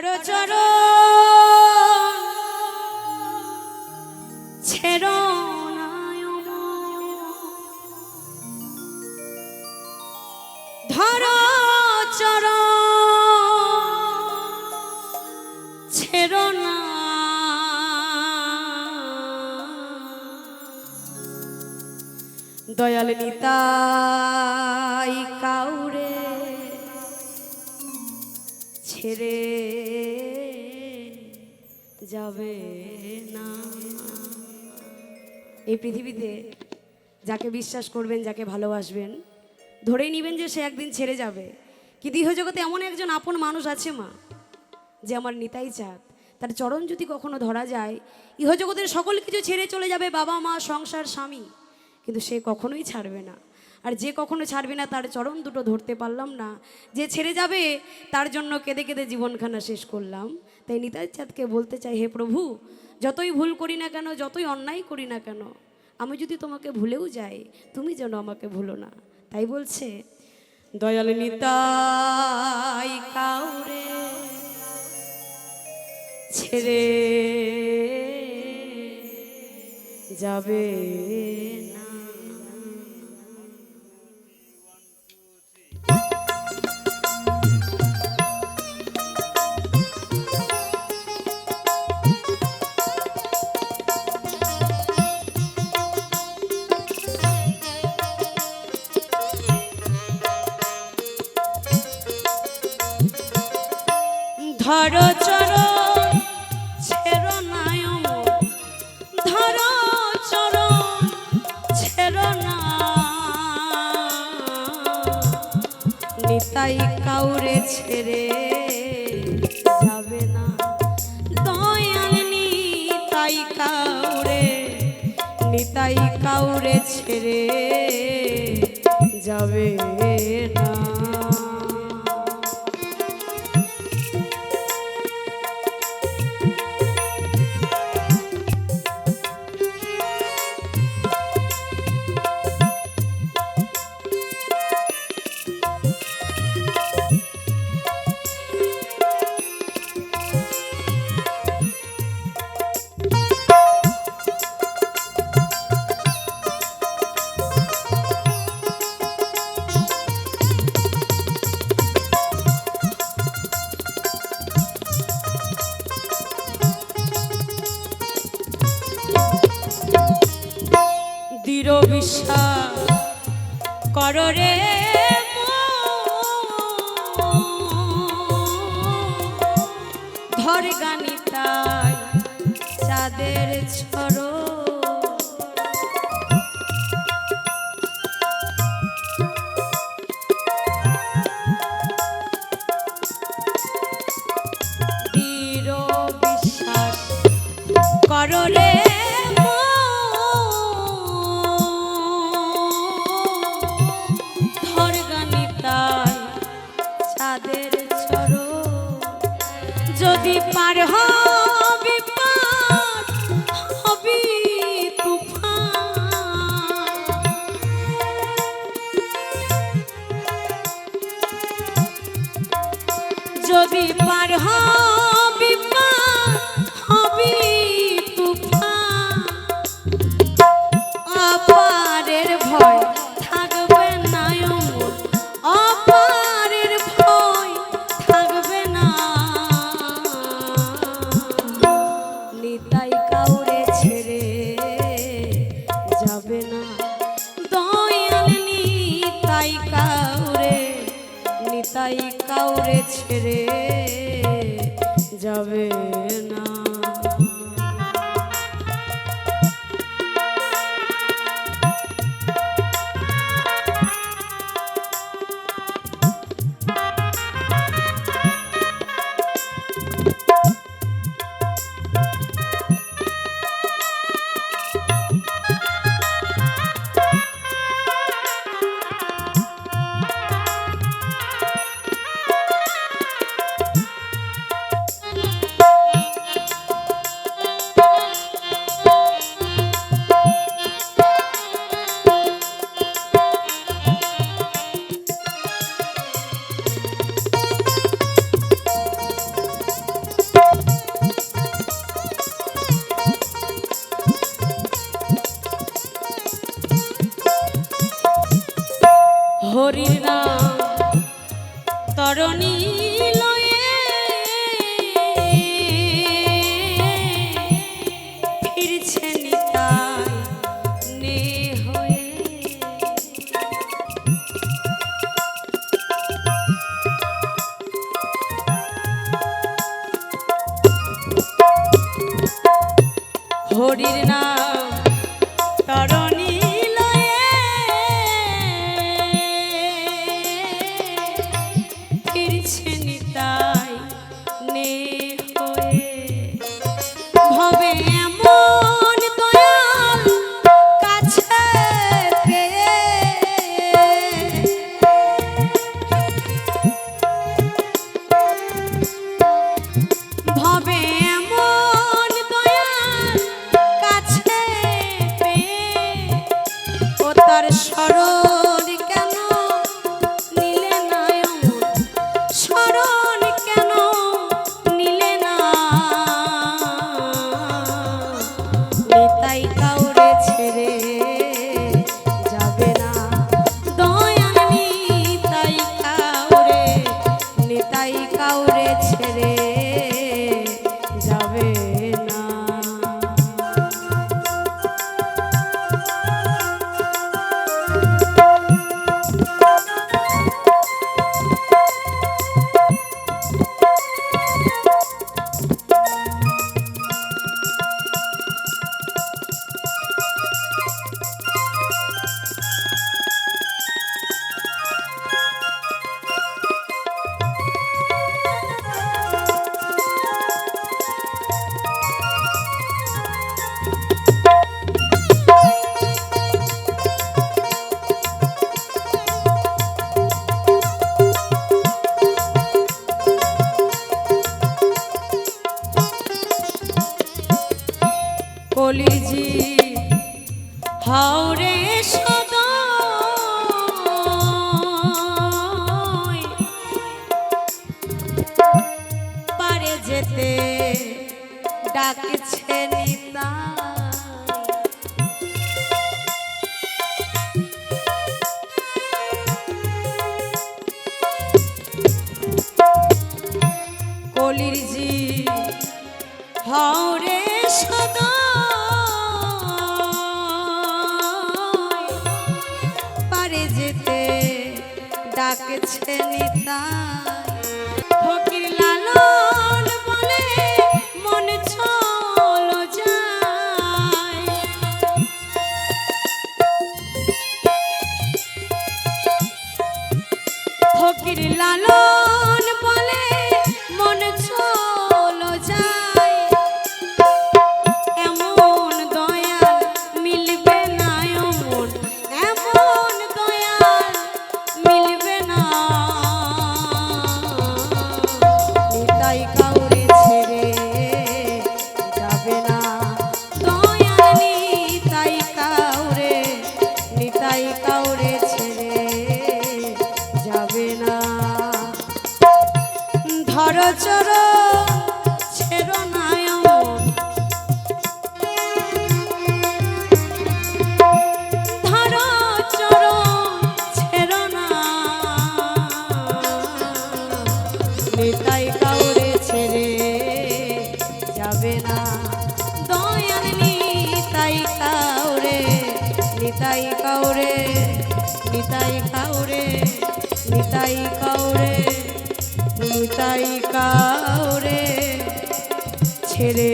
চর ছেড়ো না। দয়াল নিতাই ছেড়ে যাবে না। এই পৃথিবীতে যাকে বিশ্বাস করবেন, যাকে ভালোবাসবেন, ধরেই নেবেন যে সে একদিন ছেড়ে যাবে। কিন্তু ইহজগতে এমন একজন আপন মানুষ আছে মা, যে আমার নিতাই চাঁদ। তার চরণ যদি কখনো ধরা যায়, ইহজগতের সকল কিছু ছেড়ে চলে যাবে বাবা মা সংসার, স্বামী। কিন্তু সে কখনোই ছাড়বে না। আর যে কখনো ছাড়বে না, তার চরণ দুটো ধরতে পারলাম না। যে ছেড়ে যাবে, তার জন্য কেঁদে কেঁদে জীবনখানা শেষ করলাম। তাই নিতাই চাঁদকে বলতে চাই, হে প্রভু, যতই ভুল করি না কেন, যতই অন্যায় করি না কেন, আমি যদি তোমাকে ভুলেও যাই, তুমি যেন আমাকে ভুলো না। তাই বলছে, দয়াল নিতাই কাউরে ছেড়ে যাবে না। ধর চর ছেড়ো নায় ধর চর ছেড়ো না। নিতাই কাউরে ছেড়ে যাবে না। দয়াল নিতাই কাউরে নিতাই কাউরে ছেড়ে যাবে। দৃঢ় কররে ধর গানিতায় চাঁদের ছড় পার অপারের ভয় থাকবে অপারের ভয় থাকবে না। নিতাই কাউরে ছেড়ে যাবে না। কাউরে, নিতাই কাউরে ছেড়ে হরির নাম। তারা holding কাছে নিতা নিতাই কাউরে নিতাই কাউরে নিতাই কাউরে। ছেড়ে